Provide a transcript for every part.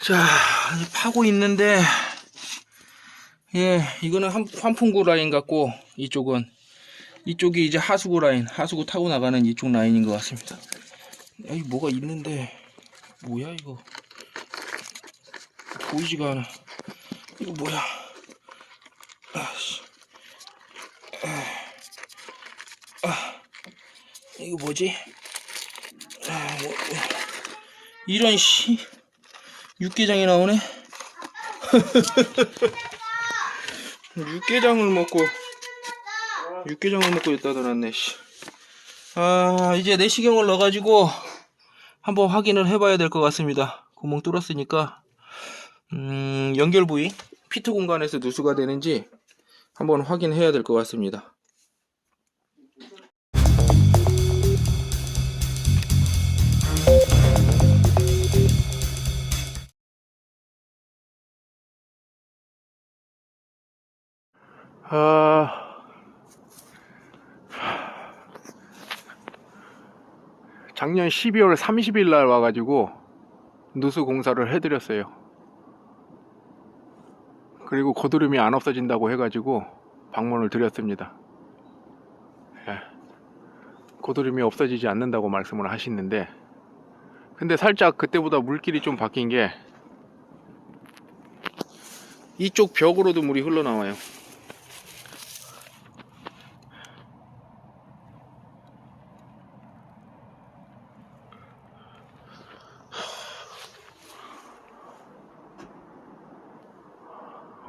자, 파고 있는데, 예, 이거는 한, 환풍구 라인 같고, 이쪽은, 이쪽이 이제 하수구 라인, 하수구 타고 나가는 이쪽 라인인 것 같습니다. 여기 뭐가 있는데, 뭐야, 이거. 보이지가 않아. 이거 뭐야. 아씨. 아, 아, 이거 뭐지? 아, 뭐, 이런 씨. 육개장이 나오네. 육개장을 먹고 육개장을 먹고 있다 들었네. 씨. 아 이제 내시경을 넣어가지고 한번 확인을 해봐야 될 것 같습니다. 구멍 뚫었으니까 음, 연결 부위 피트 공간에서 누수가 되는지 한번 확인해야 될 것 같습니다. 아, 작년 12월 30일 날 와가지고 누수 공사를 해드렸어요. 그리고 고드름이 안 없어진다고 해가지고 방문을 드렸습니다. 예. 고드름이 없어지지 않는다고 말씀을 하시는데, 근데 살짝 그때보다 물길이 좀 바뀐 게 이쪽 벽으로도 물이 흘러나와요.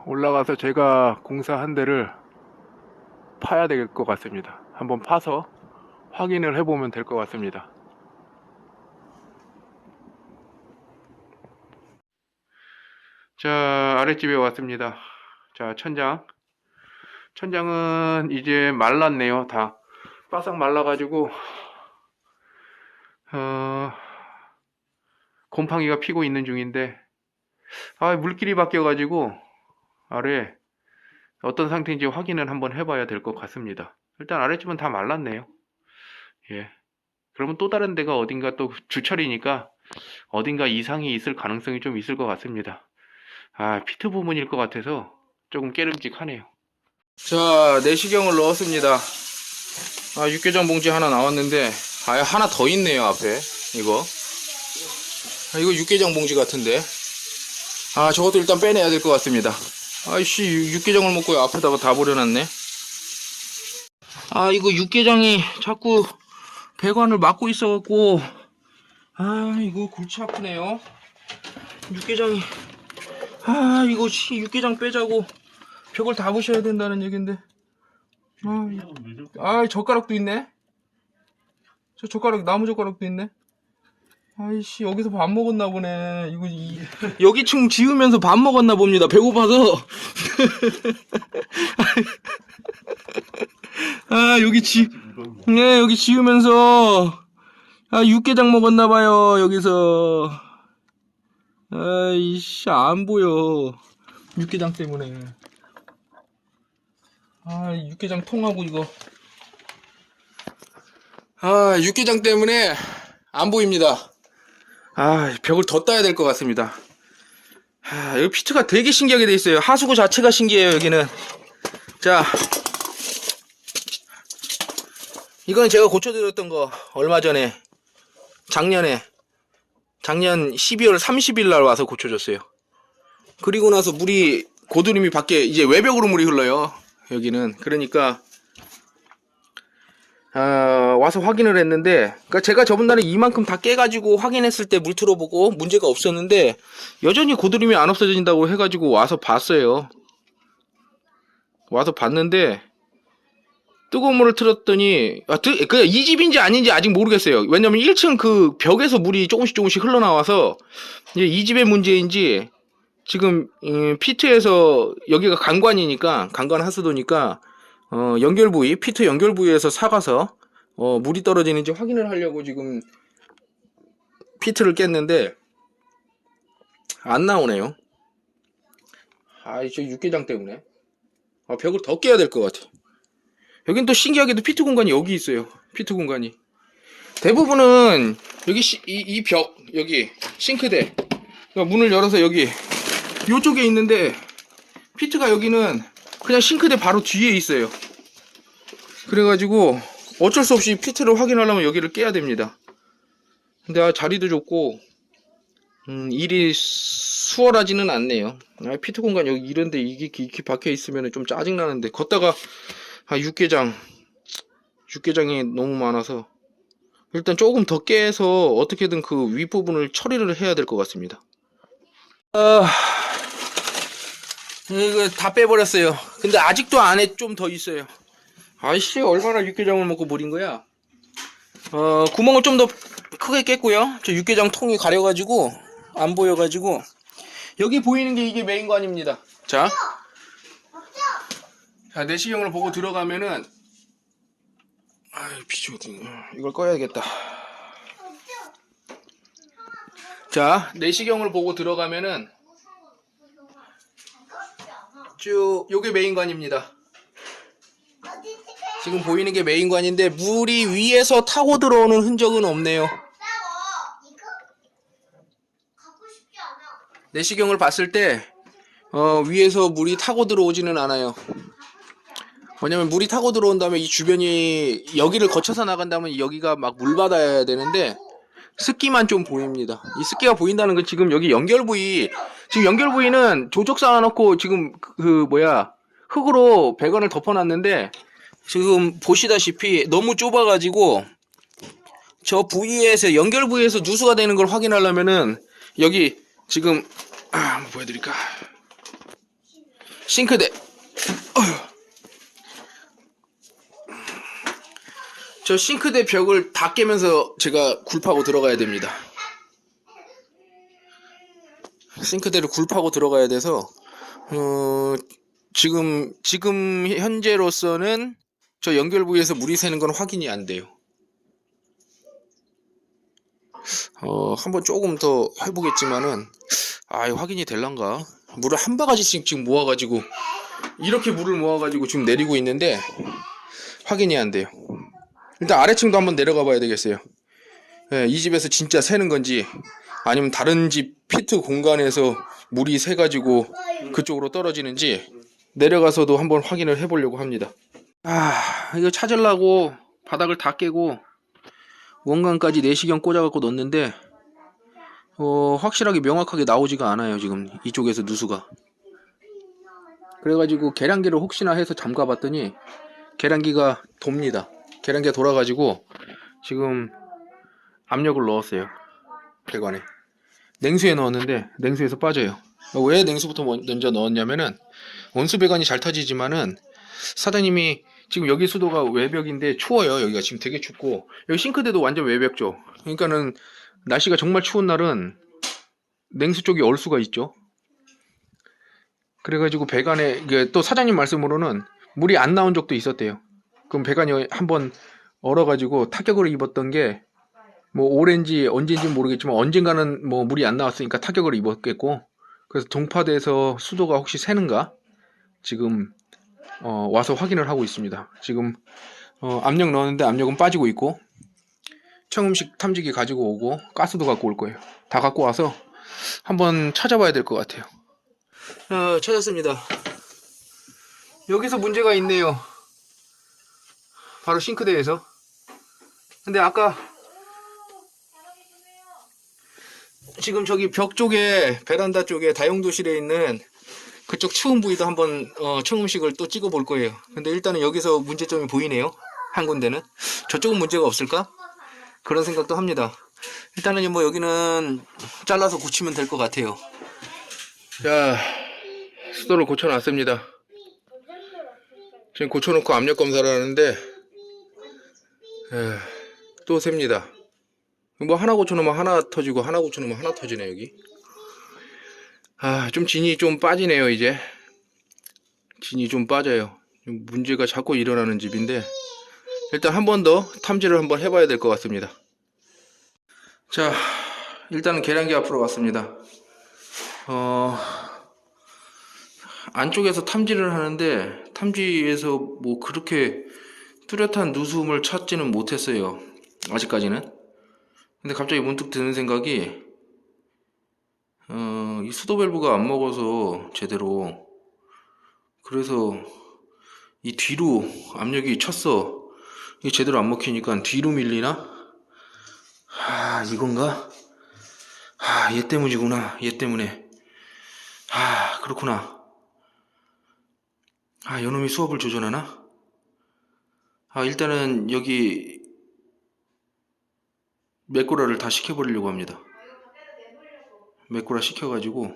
올라가서 제가 공사한 데를 파야 될 것 같습니다. 한번 파서 확인을 해보면 될 것 같습니다. 자, 아랫집에 왔습니다. 자, 천장. 천장은 이제 말랐네요. 다 바싹 말라가지고, 어, 곰팡이가 피고 있는 중인데, 아, 물길이 바뀌어가지고, 아래 어떤 상태인지 확인을 한번 해봐야 될 것 같습니다. 일단 아래집은 다 말랐네요. 예. 그러면 또 다른 데가 어딘가 또 주철이니까 어딘가 이상이 있을 가능성이 좀 있을 것 같습니다. 아, 피트 부분일 것 같아서 조금 깨름직하네요. 자, 내시경을 넣었습니다. 아, 육개장 봉지 하나 나왔는데, 아, 하나 더 있네요, 앞에. 이거. 아, 이거 육개장 봉지 같은데. 아, 저것도 일단 빼내야 될 것 같습니다. 아이씨, 육- 육개장을 먹고 앞에다가 다 버려놨네. 아, 이거 육개장이 자꾸 배관을 막고 있어갖고, 아, 이거 골치 아프네요. 육개장이, 아, 이거 씨, 육개장 빼자고 벽을 다 부셔야 된다는 얘긴데. 아, 이- 아, 젓가락도 있네. 저 젓가락, 나무 젓가락도 있네. 아이씨, 여기서 밥 먹었나 보네. 이거, 이, 여기 층 지으면서 밥 먹었나 봅니다. 배고파서. 아, 여기 지, 네, 여기 지으면서, 아, 육개장 먹었나 봐요, 여기서. 아이씨, 안 보여. 육개장 때문에. 아, 육개장 통하고 이거. 아, 육개장 때문에 안 보입니다. 아, 벽을 더 따야 될 것 같습니다. 아, 여기 피트가 되게 신기하게 돼 있어요. 하수구 자체가 신기해요, 여기는. 자. 이건 제가 고쳐드렸던 거, 얼마 전에. 작년에. 작년 12월 30일 날 와서 고쳐줬어요. 그리고 나서 물이, 고드름이 밖에, 이제 외벽으로 물이 흘러요. 여기는. 그러니까, 아, 와서 확인을 했는데, 그니까 제가 저번 날에 이만큼 다 깨가지고 확인했을 때 물 틀어보고 문제가 없었는데, 여전히 고드름이 안 없어진다고 해가지고 와서 봤어요. 와서 봤는데, 뜨거운 물을 틀었더니, 아, 뜨, 그, 이 집인지 아닌지 아직 모르겠어요. 왜냐면 1층 그 벽에서 물이 조금씩 조금씩 흘러나와서, 이제 이 집의 문제인지, 지금, 음, 피트에서, 여기가 간관이니까, 간관 하수도니까, 어, 연결 부위, 피트 연결 부위에서 사가서, 어, 물이 떨어지는지 확인을 하려고 지금, 피트를 깼는데, 안 나오네요. 아, 이저 육개장 때문에. 아, 벽을 더 깨야 될 것 같아. 여긴 또 신기하게도 피트 공간이 여기 있어요. 피트 공간이. 대부분은 여기 시- 이, 이 벽, 여기 싱크대. 그러니까 문을 열어서 여기 요쪽에 있는데 피트가 여기는 그냥 싱크대 바로 뒤에 있어요. 그래가지고 어쩔 수 없이 피트를 확인하려면 여기를 깨야 됩니다. 근데 아, 자리도 좋고 음, 일이 수월하지는 않네요. 아, 피트 공간 여기 이런데 이게 이렇게 박혀 있으면 좀 짜증 나는데 걷다가 아, 육개장 육개장이 너무 많아서 일단 조금 더 깨서 어떻게든 그 윗부분을 처리를 해야 될 것 같습니다. 아, 이거 다 빼버렸어요. 근데 아직도 안에 좀 더 있어요. 아이씨, 얼마나 육개장을 먹고 버린 거야? 어, 구멍을 좀 더 크게 깼고요. 저 육개장 통이 가려가지고, 안 보여가지고, 여기 보이는 게 이게 메인 관입니다. 자. 자, 내시경을 보고 들어가면은, 아이, 비추, 이걸 꺼야겠다. 자, 내시경을 보고 들어가면은, 쭉, 요게 메인관입니다. 지금 보이는 게 메인관인데, 물이 위에서 타고 들어오는 흔적은 없네요. 내시경을 봤을 때, 어, 위에서 물이 타고 들어오지는 않아요. 왜냐면 물이 타고 들어온 다음에 이 주변이 여기를 거쳐서 나간다면 여기가 막물 받아야 되는데 습기만 좀 보입니다. 이 습기가 보인다는 건 지금 여기 연결 부위 지금 연결 부위는 조적 쌓아놓고 지금 그, 그 뭐야 흙으로 배관을 덮어놨는데 지금 보시다시피 너무 좁아가지고 저 부위에서 연결 부위에서 누수가 되는 걸 확인하려면은 여기 지금 아, 한번 보여드릴까 싱크대 어휴. 저 싱크대 벽을 다 깨면서 제가 굴파고 들어가야 됩니다. 싱크대를 굴파고 들어가야 돼서 어, 지금 지금 현재로서는 저 연결 부위에서 물이 새는 건 확인이 안 돼요. 어, 한번 조금 더 해보겠지만은 아, 확인이 될란가? 물을 한 바가지씩 지금 모아가지고 이렇게 물을 모아가지고 지금 내리고 있는데 확인이 안 돼요. 일단 아래층도 한번 내려가 봐야 되겠어요. 예, 이 집에서 진짜 새는 건지 아니면 다른 집 피트 공간에서 물이 새가지고 그쪽으로 떨어지는지 내려가서도 한번 확인을 해보려고 합니다. 아, 이거 찾으려고 바닥을 다 깨고 원강까지 내시경 꽂아갖고 넣었는데 어, 확실하게 명확하게 나오지가 않아요 지금 이쪽에서 누수가 그래가지고 계량기를 혹시나 해서 잠가봤더니 계량기가 돕니다 계량기가 돌아가지고 지금 압력을 넣었어요. 배관에. 냉수에 넣었는데 냉수에서 빠져요. 왜 냉수부터 먼저 넣었냐면은 온수 배관이 잘 터지지만은 사장님이 지금 여기 수도가 외벽인데 추워요. 여기가 지금 되게 춥고. 여기 싱크대도 완전 외벽죠. 그러니까는 날씨가 정말 추운 날은 냉수 쪽이 얼 수가 있죠. 그래가지고 배관에 또 사장님 말씀으로는 물이 안 나온 적도 있었대요 그럼 배관이 한번 얼어가지고 타격을 입었던 게 뭐 오렌지 언제인지 모르겠지만 언젠가는 뭐 물이 안 나왔으니까 타격을 입었겠고 그래서 동파돼서 수도가 혹시 새는가 지금 어, 와서 확인을 하고 있습니다. 지금 어, 압력 넣었는데 압력은 빠지고 있고 청음식 탐지기 가지고 오고 가스도 갖고 올 거예요. 다 갖고 와서 한번 찾아봐야 될 것 같아요. 어, 찾았습니다. 여기서 문제가 있네요. 바로 싱크대에서. 근데 아까 지금 저기 벽 쪽에 베란다 쪽에 다용도실에 있는 그쪽 추운 부위도 한번 어, 청음식을 또 찍어 볼 거예요. 근데 일단은 여기서 문제점이 보이네요. 한 군데는 저쪽은 문제가 없을까? 그런 생각도 합니다. 일단은 뭐 여기는 잘라서 고치면 될 것 같아요. 자, 수도를 고쳐놨습니다. 지금 고쳐놓고 압력 검사를 하는데 에, 또 셉니다. 뭐 하나 고쳐놓으면 하나 터지고 하나 고쳐놓으면 하나 터지네 여기. 아, 좀 진이 좀 빠지네요, 이제. 진이 좀 빠져요. 좀 문제가 자꾸 일어나는 집인데, 일단 한 번 더 탐지를 한번 해봐야 될 것 같습니다. 자, 일단은 계량기 앞으로 왔습니다. 어, 안쪽에서 탐지를 하는데, 탐지에서 뭐 그렇게 뚜렷한 누수음을 찾지는 못했어요. 아직까지는. 근데 갑자기 문득 드는 생각이, 어, 이 수도 밸브가 안 먹어서 제대로 그래서 이 뒤로 압력이 쳤어. 이게 제대로 안 먹히니까 뒤로 밀리나? 아, 이건가? 아, 얘 때문이구나. 얘 때문에. 아, 그렇구나. 아, 요놈이 수압을 조절하나? 아, 일단은 여기 메꾸라를 다 시켜버리려고 합니다. 메꾸라 시켜가지고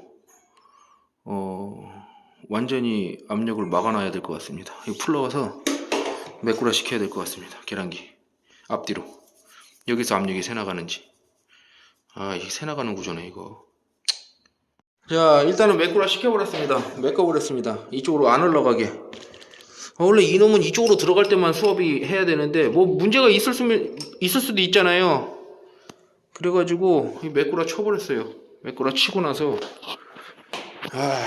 어 완전히 압력을 막아놔야 될 것 같습니다. 이거 풀러가서 메꾸라 시켜야 될 것 같습니다. 계란기 앞뒤로 여기서 압력이 새 나가는지 아 이게 새 나가는 구조네 이거. 자 일단은 메꾸라 시켜버렸습니다. 메꿔버렸습니다. 이쪽으로 안 올라가게. 아, 원래 이놈은 이쪽으로 들어갈 때만 수업이 해야 되는데 뭐 문제가 있을 수면 있을 수도 있잖아요. 그래가지고 이 메꾸라 쳐버렸어요. 메꾸라 치고 나서 아.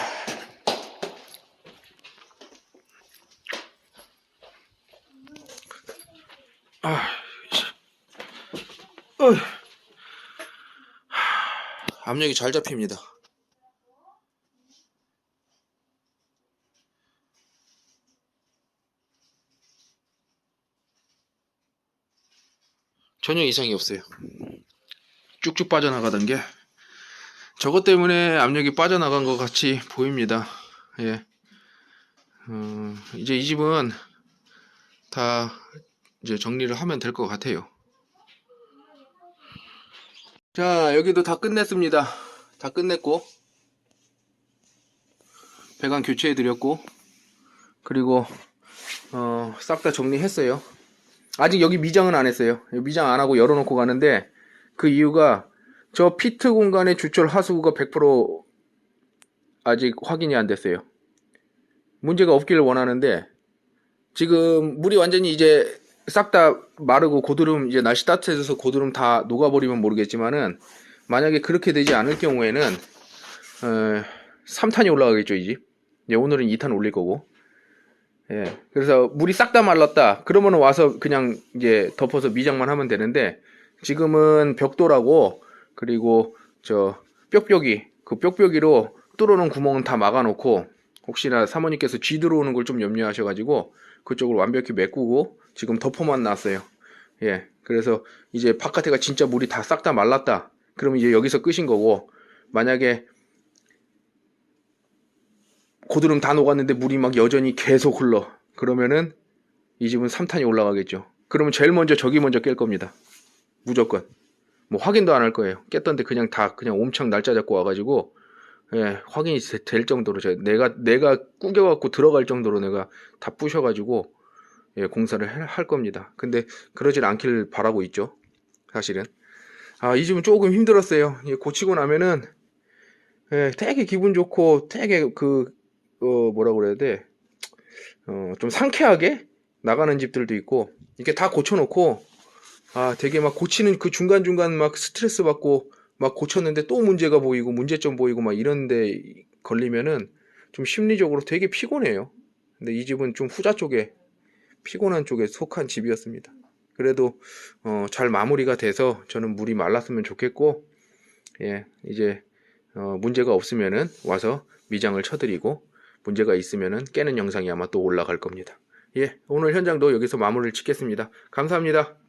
아, 어. 압력이 잘 잡힙니다. 전혀 이상이 없어요. 쭉쭉 빠져나가던 게 저것 때문에 압력이 빠져나간 것 같이 보입니다. 예. 어, 이제 이 집은 다 이제 정리를 하면 될 것 같아요. 자, 여기도 다 끝냈습니다. 다 끝냈고, 배관 교체해 드렸고, 그리고, 어, 싹 다 정리했어요. 아직 여기 미장은 안 했어요. 미장 안 하고 열어놓고 가는데, 그 이유가 저 피트 공간의 주철 하수구가 100% 아직 확인이 안 됐어요. 문제가 없기를 원하는데 지금 물이 완전히 이제 싹 다 마르고 고드름 이제 날씨 따뜻해져서 고드름 다 녹아버리면 모르겠지만은 만약에 그렇게 되지 않을 경우에는 어, 3탄이 올라가겠죠. 이제 오늘은 2탄 올릴 거고. 예. 그래서 물이 싹 다 말랐다. 그러면 와서 그냥 이제 덮어서 미장만 하면 되는데 지금은 벽돌하고 그리고 저 뾱뾱이 그 뾱뾱이로 뚫어놓은 구멍은 다 막아놓고 혹시나 사모님께서 쥐 들어오는 걸 좀 염려하셔가지고 그쪽을 완벽히 메꾸고 지금 덮어만 놨어요. 예, 그래서 이제 바깥에가 진짜 물이 다 싹 다 말랐다. 그러면 이제 여기서 끝인 거고 만약에 고드름 다 녹았는데 물이 막 여전히 계속 흘러. 그러면은 이 집은 3탄이 올라가겠죠. 그러면 제일 먼저 저기 먼저 깰 겁니다. 무조건. 뭐 확인도 안 할 거예요. 깼던데 그냥 다 그냥 옴창 날짜 잡고 와가지고 예, 확인이 되- 될 정도로 제 내가 내가 꾸겨갖고 들어갈 정도로 내가 다 부셔가지고 예, 공사를 해- 할 겁니다. 근데 그러질 않길 바라고 있죠. 사실은 아이 집은 조금 힘들었어요. 예, 고치고 나면은 예, 되게 기분 좋고 되게 그 어, 뭐라 그래야 돼? 어, 좀 상쾌하게 나가는 집들도 있고 이렇게 다 고쳐놓고 아 되게 막 고치는 그 중간중간 막 스트레스 받고 막 고쳤는데 또 문제가 보이고 문제점 보이고 막 이런데 걸리면은 좀 심리적으로 되게 피곤해요. 근데 이 집은 좀 후자 쪽에 피곤한 쪽에 속한 집이었습니다. 그래도 어, 잘 마무리가 돼서 저는 물이 말랐으면 좋겠고 예 이제 어, 문제가 없으면은 와서 미장을 쳐드리고 문제가 있으면은 깨는 영상이 아마 또 올라갈 겁니다. 예 오늘 현장도 여기서 마무리를 짓겠습니다. 감사합니다.